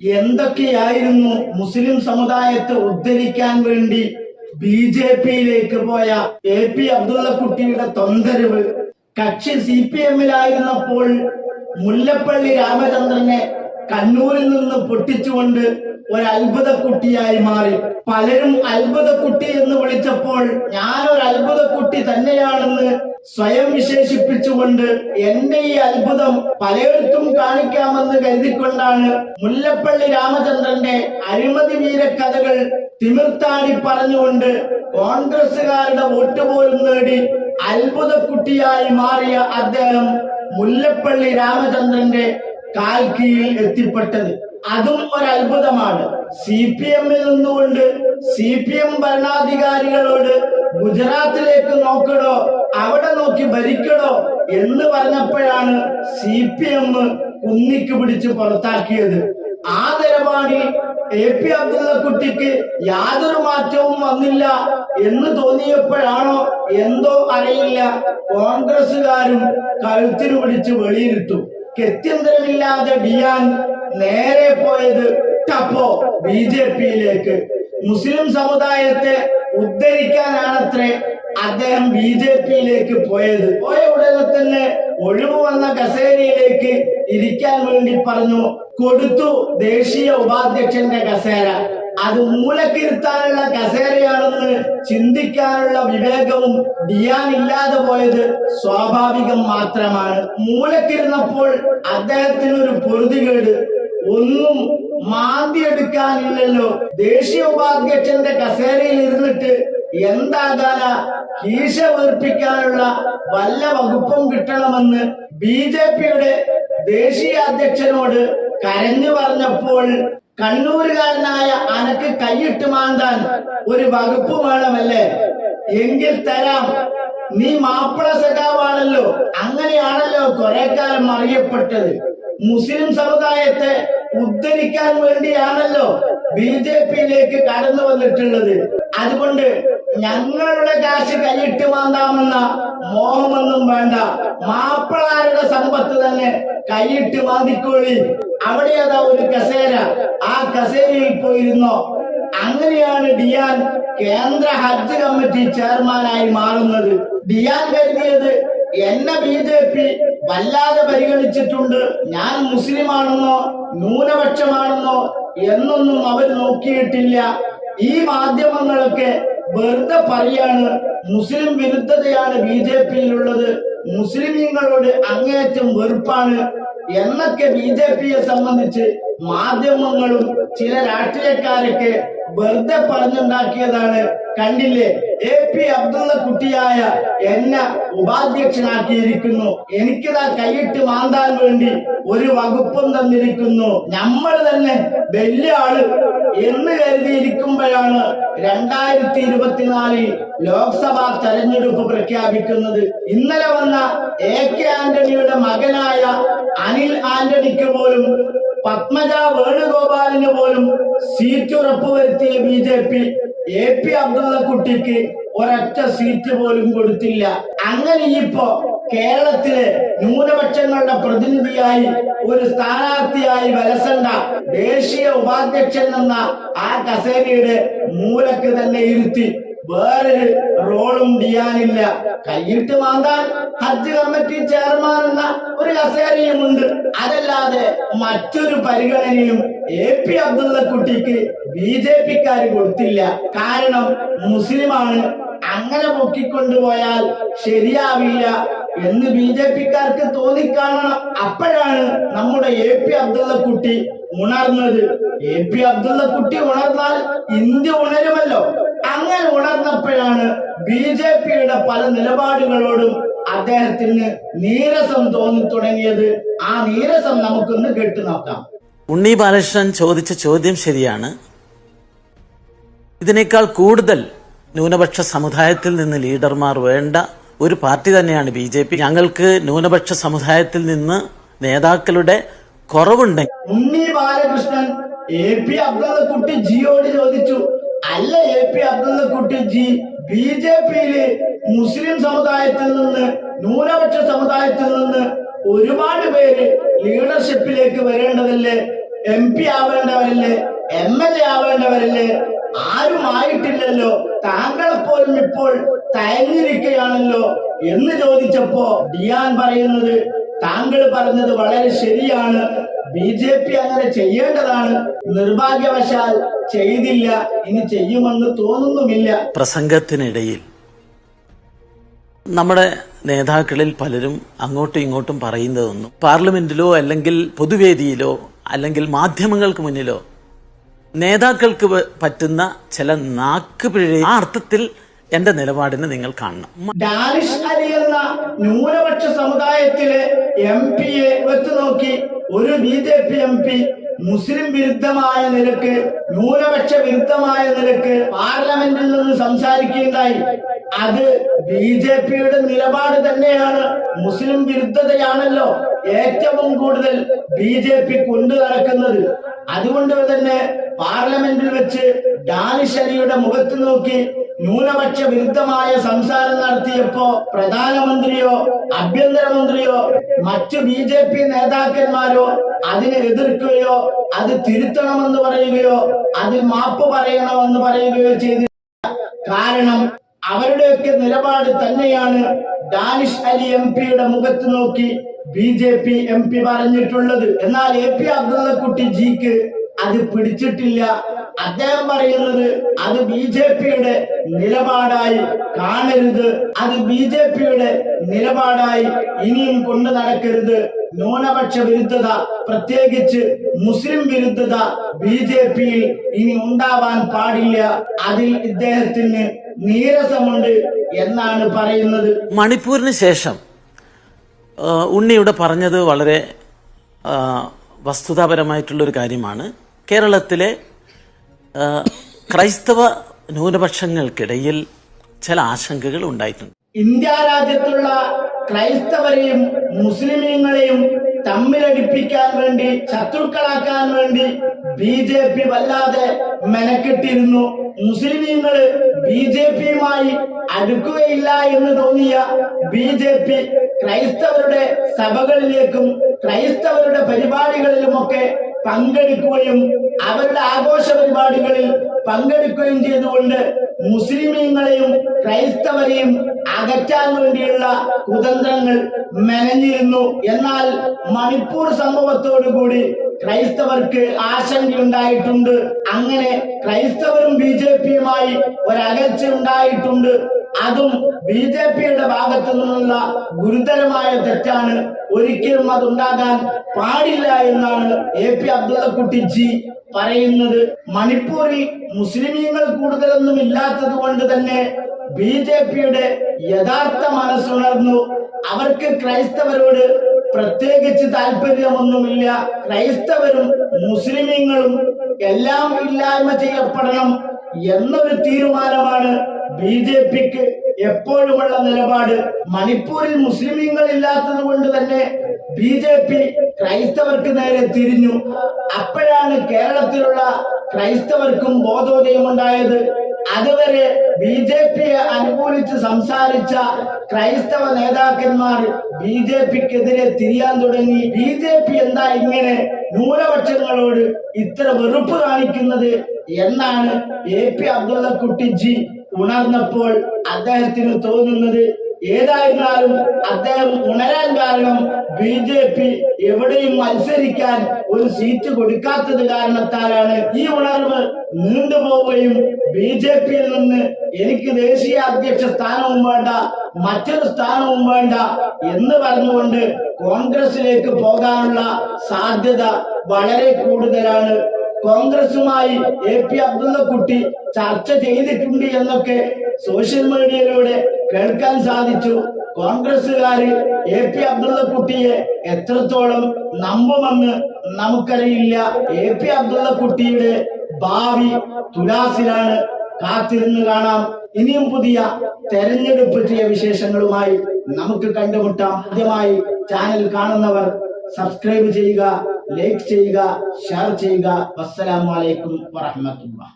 എന്തൊക്കെയായിരുന്നു മുസ്ലിം സമുദായത്തെ ഉദ്ധരിക്കാൻ വേണ്ടി ബി ജെ പിയിലേക്ക് പോയ എ പി അബ്ദുള്ളക്കുട്ടിയുടെ തൊന്തരവ് കക്ഷി സി പി എമ്മിലായിരുന്നപ്പോൾ മുല്ലപ്പള്ളി രാമചന്ദ്രനെ കണ്ണൂരിൽ നിന്ന് പൊട്ടിച്ചുകൊണ്ട് ഒരു അത്ഭുത കുട്ടിയായി മാറി. പലരും അത്ഭുത കുട്ടി എന്ന് വിളിച്ചപ്പോൾ ഞാൻ അത്ഭുത കുട്ടി തന്നെയാണെന്ന് സ്വയം വിശേഷിപ്പിച്ചുകൊണ്ട് എന്റെ ഈ അത്ഭുതം പലയിടത്തും കാണിക്കാമെന്ന് കരുതിക്കൊണ്ടാണ് മുല്ലപ്പള്ളി രാമചന്ദ്രന്റെ അഴിമതി വീരക്കഥകൾ തിമിർത്താടി പറഞ്ഞുകൊണ്ട് കോൺഗ്രസുകാരുടെ വോട്ട് പോലും നേടി അത്ഭുത കുട്ടിയായി മാറിയ അദ്ദേഹം മുല്ലപ്പള്ളി രാമചന്ദ്രന്റെ കാൽ കീഴിൽ എത്തിപ്പെട്ടത്. അതും ഒരു അത്ഭുതമാണ് സി പി എമ്മിൽ നിന്നുകൊണ്ട് സി പി എം ഭരണാധികാരികളോട് ഗുജറാത്തിലേക്ക് നോക്കണോ അവിടെ നോക്കി ഭരിക്കണോ എന്ന് പറഞ്ഞപ്പോഴാണ് സി പി എം കുന്നിക്ക് പിടിച്ച് പുറത്താക്കിയത്. ആ നിലപാടിൽ എ പി അബ്ദുള്ള കുട്ടിക്ക് യാതൊരു മാറ്റവും വന്നില്ല എന്ന് തോന്നിയപ്പോഴാണോ എന്തോ അറിയില്ല കോൺഗ്രസുകാരും കഴുത്തിനു പിടിച്ച് വെളിയിലിട്ടു ഗത്യന്തരമില്ലാതെ ഡിയാൻ നേരെ പോയത് ടപ്പോ ബി ജെ പിയിലേക്ക്. മുസ്ലിം സമുദായത്തെ ഉദ്ധരിക്കാനാണത്രേ അദ്ദേഹം ബി ജെ പിയിലേക്ക് പോയത്. പോയ ഉടനെ തന്നെ ഒഴിവ് വന്ന കസേരയിലേക്ക് ഇരിക്കാൻ വേണ്ടി പറഞ്ഞു കൊടുത്തു ദേശീയ ഉപാധ്യക്ഷന്റെ കസേര. അത് മൂലക്കിരുത്താനുള്ള കസേരയാണെന്ന് ചിന്തിക്കാനുള്ള വിവേകവും ഇല്ലാതെ പോയത് സ്വാഭാവികം മാത്രമാണ്. മൂലക്കിരുന്നപ്പോൾ അദ്ദേഹത്തിന് ഒരു പൊറുതികേട്. ഒന്നും മാന്തിയെടുക്കാനില്ലല്ലോ ദേശീയ ഉപാധ്യക്ഷന്റെ കസേരയിൽ ഇരുന്നിട്ട് എന്താകാന കീശ വീർപ്പിക്കാനുള്ള വല്ല വകുപ്പും കിട്ടണമെന്ന് ബി ജെ പിയുടെ ദേശീയ അധ്യക്ഷനോട് കരഞ്ഞു പറഞ്ഞപ്പോൾ കണ്ണൂരുകാരനായ അനക്ക് കൈയിട്ട് മാന്താൻ ഒരു വകുപ്പ് വേണമല്ലേ? എങ്കിൽ തരാം. നീ മാപ്പിള സഖാവാണല്ലോ. അങ്ങനെയാണല്ലോ കുറെ കാലം അറിയപ്പെട്ടത്. മുസ്ലിം സമുദായത്തെ ഉദ്ധരിക്കാൻ വേണ്ടിയാണല്ലോ ബി ജെ പിയിലേക്ക് കടന്നു വന്നിട്ടുള്ളത്. അതുകൊണ്ട് ഞങ്ങളുടെ കാശ് കൈയിട്ട് മാന്താമെന്ന മോഹമൊന്നും വേണ്ട. മാപ്പിളാരുടെ സമ്പത്ത് തന്നെ കൈയിട്ട് മാന്തിക്കോളി അവിടെ അതാ ഒരു കസേര. ആ കസേരയിൽ പോയിരുന്നോ? അങ്ങനെയാണ് ഡിയാൻ കേന്ദ്ര ഹജ്ജ് കമ്മിറ്റി ചെയർമാനായി മാറുന്നത്. ഡിയാൻ കരുതിയത് എന്നെ ബി ജെ പി വല്ലാതെ പരിഗണിച്ചിട്ടുണ്ട്. ഞാൻ മുസ്ലിമാണെന്നോ ന്യൂനപക്ഷമാണെന്നോ എന്നൊന്നും അവർ നോക്കിയിട്ടില്ല. ഈ മാധ്യമങ്ങളൊക്കെ വെറുതെ പറയാണ് മുസ്ലിം വിരുദ്ധതയാണ് ബി ജെ പിയിലുള്ളത്. മുസ്ലിമീങ്ങളോട് അങ്ങേയറ്റം വെറുപ്പാണ് എന്നൊക്കെ ബി ജെ പിയെ സംബന്ധിച്ച് മാധ്യമങ്ങളും ചില രാഷ്ട്രീയക്കാരൊക്കെ വെറുതെ പറഞ്ഞുണ്ടാക്കിയതാണ്. കണ്ടില്ലേ? എ പി അബ്ദുള്ള കുട്ടിയായ എന്നെ ഉപാധ്യക്ഷനാക്കിയിരിക്കുന്നു. എനിക്കിതാ കൈയിട്ട് മാന്താൻ വേണ്ടി ഒരു വകുപ്പും തന്നിരിക്കുന്നു. നമ്മൾ തന്നെ വലിയ ആൾ എന്ന് കരുതിയിരിക്കുമ്പോഴാണ് രണ്ടായിരത്തി ഇരുപത്തിനാലിൽ ലോക്സഭാ തെരഞ്ഞെടുപ്പ് പ്രഖ്യാപിക്കുന്നത്. ഇന്നലെ വന്ന എ കെ ആന്റണിയുടെ മകനായ അനിൽ ആന്റണിക്ക് പോലും പത്മജ വേണുഗോപാലിന് പോലും സീറ്റ് ഉറപ്പുവരുത്തിയ B J P A P Abdullah കുട്ടിക്ക് ഒരൊറ്റ സീറ്റ് പോലും കൊടുത്തില്ല. അങ്ങനെ ഇപ്പോ കേരളത്തിലെ ന്യൂനപക്ഷങ്ങളുടെ പ്രതിനിധിയായി ഒരു സ്ഥാനാർത്ഥിയായി വലസണ്ട ദേശീയ ഉപാധ്യക്ഷൻ എന്ന ആ കസേരയുടെ മൂലക്ക് തന്നെ ഇരുത്തി വേറൊരു റോളും ചെയ്യാനില്ല. കൈയിട്ട് മാന്താൻ ഹജ്ജ് കമ്മിറ്റി ചെയർമാൻ എന്ന ഒരു കസേരയുമുണ്ട് അതല്ലാതെ മറ്റൊരു പരിഗണനയും എ പി അബ്ദുള്ള കുട്ടിക്ക് ബി ജെ പിക്കാര് കൊടുത്തില്ല. കാരണം മുസ്ലിമാണ്. അങ്ങനെ പൊക്കിക്കൊണ്ടുപോയാൽ ശരിയാവില്ല എന്ന് ബി ജെ പിക്കാർക്ക് തോന്നിക്കാണണം. അപ്പോഴാണ് നമ്മുടെ എ പി അബ്ദുള്ള കുട്ടി ഉണർന്നത്. എ പി അബ്ദുള്ള കുട്ടി ഉണർന്നാൽ ഇന്ത്യ ഉണരുമല്ലോ. അങ്ങനെ ഉണർന്നപ്പോഴാണ് ബി ജെ പിയുടെ പല നിലപാടുകളോടും അദ്ദേഹത്തിന് നീരസം തോന്നി തുടങ്ങിയത്. ആ നീരസം നമുക്കൊന്ന് കേട്ടു നോക്കാം. ഉണ്ണി ബാലകൃഷ്ണൻ ചോദിച്ച ചോദ്യം ശരിയാണ്. ഇതിനേക്കാൾ കൂടുതൽ ന്യൂനപക്ഷ സമുദായത്തിൽ നിന്ന് ലീഡർമാർ വേണ്ട ഒരു പാർട്ടി തന്നെയാണ് ബി ജെ പി. ഞങ്ങൾക്ക് ന്യൂനപക്ഷ സമുദായത്തിൽ നിന്ന് നേതാക്കളുടെ കുറവുണ്ടെങ്കിൽ ഉണ്ണി ബാലകൃഷ്ണൻ എ പി അബ്ദുള്ള കുട്ടി ജിയോട് ചോദിച്ചു അല്ല എ പി അബ്ദുള്ള കുട്ടി ജി ബി ജെ പിയിൽ മുസ്ലിം സമുദായത്തിൽ നിന്ന് ന്യൂനപക്ഷ സമുദായത്തിൽ നിന്ന് ഒരുപാട് പേര് ലീഡർഷിപ്പിലേക്ക് വരേണ്ടതല്ലേ എം പി ആവേണ്ടവരല്ലേ എം എൽ എ ആവേണ്ടവരല്ലേ ആരും ആയിട്ടില്ലല്ലോ താങ്കളെ പോലും ഇപ്പോൾ തയങ്ങിരിക്കുകയാണല്ലോ എന്ന് ചോദിച്ചപ്പോ ഡിയാൻ പറയുന്നത് താങ്കൾ പറഞ്ഞത് വളരെ ശരിയാണ്. ബി ജെ പി അങ്ങനെ ചെയ്യേണ്ടതാണ്. നിർഭാഗ്യവശാൽ ചെയ്തില്ല. ഇനി ചെയ്യുമെന്ന് തോന്നുന്നുമില്ല. പ്രസംഗത്തിനിടയിൽ നമ്മുടെ നേതാക്കളിൽ പലരും അങ്ങോട്ടും ഇങ്ങോട്ടും പറയുന്നതൊന്നും പാർലമെന്റിലോ അല്ലെങ്കിൽ പൊതുവേദിയിലോ അല്ലെങ്കിൽ മാധ്യമങ്ങൾക്ക് മുന്നിലോ നേതാക്കൾക്ക് പറ്റുന്ന ചില നാക്ക് പിഴ ആ അർത്ഥത്തിൽ എന്റെ നിലപാടിനെ നിങ്ങൾ കാണണം. ഡാനിഷ് അലി ന്യൂനപക്ഷ സമുദായത്തിലെ എം പിയെ വെച്ച് നോക്കി ഒരു B J P M P മുസ്ലിം വിരുദ്ധമായ നിലയ്ക്ക് ന്യൂനപക്ഷ വിരുദ്ധമായ നിലയ്ക്ക് പാർലമെന്റിൽ നിന്ന് സംസാരിക്കുകയുണ്ടായി. അത് ബി ജെ പിയുടെ നിലപാട് തന്നെയാണ്. മുസ്ലിം വിരുദ്ധതയാണല്ലോ ഏറ്റവും കൂടുതൽ ബി ജെ പി കൊണ്ടു നടക്കുന്നത്. അതുകൊണ്ട് തന്നെ പാർലമെന്റിൽ വെച്ച് ഡാനിഷ് അലിയുടെ മുഖത്ത് നോക്കി ന്യൂനപക്ഷ വിരുദ്ധമായ സംസാരം നടത്തിയപ്പോ പ്രധാനമന്ത്രിയോ ആഭ്യന്തരമന്ത്രിയോ മറ്റു ബി ജെ പി നേതാക്കന്മാരോ അതിനെ എതിർക്കുകയോ അത് തിരുത്തണമെന്ന് പറയുകയോ അതിൽ മാപ്പ് പറയണമെന്ന് പറയുകയോ ചെയ്തില്ല. കാരണം അവരുടെയൊക്കെ നിലപാട് തന്നെയാണ് ഡാനിഷ് അലി എം പിയുടെ മുഖത്ത് നോക്കി B J P M P പറഞ്ഞിട്ടുള്ളത്. എന്നാൽ എ പി അബ്ദുള്ളക്കുട്ടി ജിക്ക് അത് പിടിച്ചിട്ടില്ല. അദ്ദേഹം പറയുന്നത് അത് ബി ജെ പിയുടെ നിലപാടായി കാണരുത്. അത് ബി ജെ പിയുടെ നിലപാടായി ഇനിയും കൊണ്ടു നടക്കരുത്. ന്യൂനപക്ഷ വിരുദ്ധത പ്രത്യേകിച്ച് മുസ്ലിം വിരുദ്ധത ബി ജെ പിയിൽ ഇനി ഉണ്ടാവാൻ പാടില്ല. അതിൽ ഇദ്ദേഹത്തിന് നീരസമുണ്ട് എന്നാണ് പറയുന്നത്. മണിപ്പൂരിന് ശേഷം ഉണ്ണിയുടെ പറഞ്ഞത് വളരെ വസ്തുതാപരമായിട്ടുള്ള വസ്തുതാപരമായിട്ടുള്ളൊരു കാര്യമാണ്. കേരളത്തിലെ ക്രൈസ്തവ ന്യൂനപക്ഷങ്ങൾക്കിടയിൽ ചില ആശങ്കകൾ ഉണ്ടായിട്ടുണ്ട്. ഇന്ത്യ രാജ്യത്തുള്ള ക്രൈസ്തവരെയും മുസ്ലിമീങ്ങളെയും തമ്മിലടിപ്പിക്കാൻ വേണ്ടി ശത്രുക്കളാക്കാൻ വേണ്ടി ബി ജെ പി വല്ലാതെ മെനക്കെട്ടിരുന്നു. മുസ്ലിമീങ്ങൾ ബി ജെ പിയുമായി അടുക്കുകയില്ല എന്ന് തോന്നിയ ബി ജെ പി ക്രൈസ്തവരുടെ സഭകളിലേക്കും ക്രൈസ്തവരുടെ പരിപാടികളിലുമൊക്കെ പങ്കെടുക്കുകയും അവരുടെ ആഘോഷ പരിപാടികളിൽ പങ്കെടുക്കുകയും ചെയ്തുകൊണ്ട് മുസ്ലിമീങ്ങളെയും ക്രൈസ്തവരെയും അകറ്റാൻ വേണ്ടിയുള്ള കുതന്ത്രങ്ങൾ മെനഞ്ഞിരുന്നു. എന്നാൽ മണിപ്പൂർ സംഭവത്തോടുകൂടി ക്രൈസ്തവർക്ക് ആശങ്കയുണ്ടായിട്ടുണ്ട്. അങ്ങനെ ക്രൈസ്തവരും ബി ജെ പിയുമായി ഒരകൽച്ച ഉണ്ടായിട്ടുണ്ട്. അതും ബി ജെ പിയുടെ ഭാഗത്തു നിന്നുള്ള ഗുരുതരമായ തെറ്റാണ്. ഒരിക്കലും അതുണ്ടാകാൻ പാടില്ല എന്നാണ് എ പി അബ്ദുള്ളക്കുട്ടി ജി പറയുന്നത്. മണിപ്പൂരിൽ മുസ്ലിമീങ്ങൾ കൂടുതലൊന്നും ഇല്ലാത്തത് കൊണ്ട് തന്നെ ബി ജെ പിയുടെ യഥാർത്ഥ മനസ്സുണർന്നു. അവർക്ക് ക്രൈസ്തവരോട് പ്രത്യേകിച്ച് താല്പര്യമൊന്നുമില്ല. ക്രൈസ്തവരും മുസ്ലിമീങ്ങളും എല്ലാം ഇല്ലായ്മ ചെയ്യപ്പെടണം എന്നൊരു തീരുമാനമാണ് ബി ജെ പിക്ക് എപ്പോഴുമുള്ള നിലപാട് മണിപ്പൂരിൽ മുസ്ലിമീങ്ങൾ ഇല്ലാത്തത് കൊണ്ട് തന്നെ ബി ജെ പി ക്രൈസ്തവർക്ക് നേരെ തിരിഞ്ഞു. അപ്പോഴാണ് കേരളത്തിലുള്ള ക്രൈസ്തവർക്കും ബോധോദയമുണ്ടായത്. അതുവരെ ബി ജെ പിയെ അനുകൂലിച്ച് സംസാരിച്ച ക്രൈസ്തവ നേതാക്കന്മാർ ബി ജെ പിക്കെതിരെ തിരിയാൻ തുടങ്ങി. ബി ജെ പി എന്താ ഇങ്ങനെ ന്യൂനപക്ഷങ്ങളോട് ഇത്ര വെറുപ്പ് കാണിക്കുന്നത് എന്നാണ് എ പി അബ്ദുള്ള കുട്ടിജി ഉണർന്നപ്പോൾ അദ്ദേഹത്തിന് തോന്നുന്നത് ഏതായിരുന്നാലും അദ്ദേഹം ഉണരാൻ കാരണം ബി ജെ പി എവിടെയും മത്സരിക്കാൻ ഒരു സീറ്റ് കൊടുക്കാത്തത് കാരണത്താലാണ് ഈ ഉണർവ് നീണ്ടുപോവുകയും ബി ജെ പിയിൽ നിന്ന് എനിക്ക് ദേശീയ അധ്യക്ഷ സ്ഥാനവും വേണ്ട മറ്റൊരു സ്ഥാനവും വേണ്ട എന്ന് പറഞ്ഞുകൊണ്ട് കോൺഗ്രസിലേക്ക് പോകാനുള്ള സാധ്യത വളരെ കൂടുതലാണ്. കോൺഗ്രസുമായി എ പി അബ്ദുള്ളക്കുട്ടി ചർച്ച ചെയ്തിട്ടുണ്ട് എന്നൊക്കെ സോഷ്യൽ മീഡിയയിലൂടെ കേൾക്കാൻ സാധിച്ചു. കോൺഗ്രസുകാര് എ പി അബ്ദുള്ളക്കുട്ടിയെ എത്രത്തോളം നമ്പുമെന്ന് നമുക്കറിയില്ല. എ പി അബ്ദുള്ളക്കുട്ടിയുടെ ഭാവി തുലാസിലാണ് കാത്തിരുന്ന് കാണാം. ഇനിയും പുതിയ തെരഞ്ഞെടുപ്പ് ചെയ്യ വിശേഷങ്ങളുമായി നമുക്ക് കണ്ടുമുട്ടാം. ആദ്യമായി ചാനൽ കാണുന്നവർ സബ്സ്ക്രൈബ് ചെയ്യുക ലൈക്ക് ചെയ്യുക ഷെയർ ചെയ്യുക. വസ്സലാമലൈക്കും വറഹമത്തുള്ള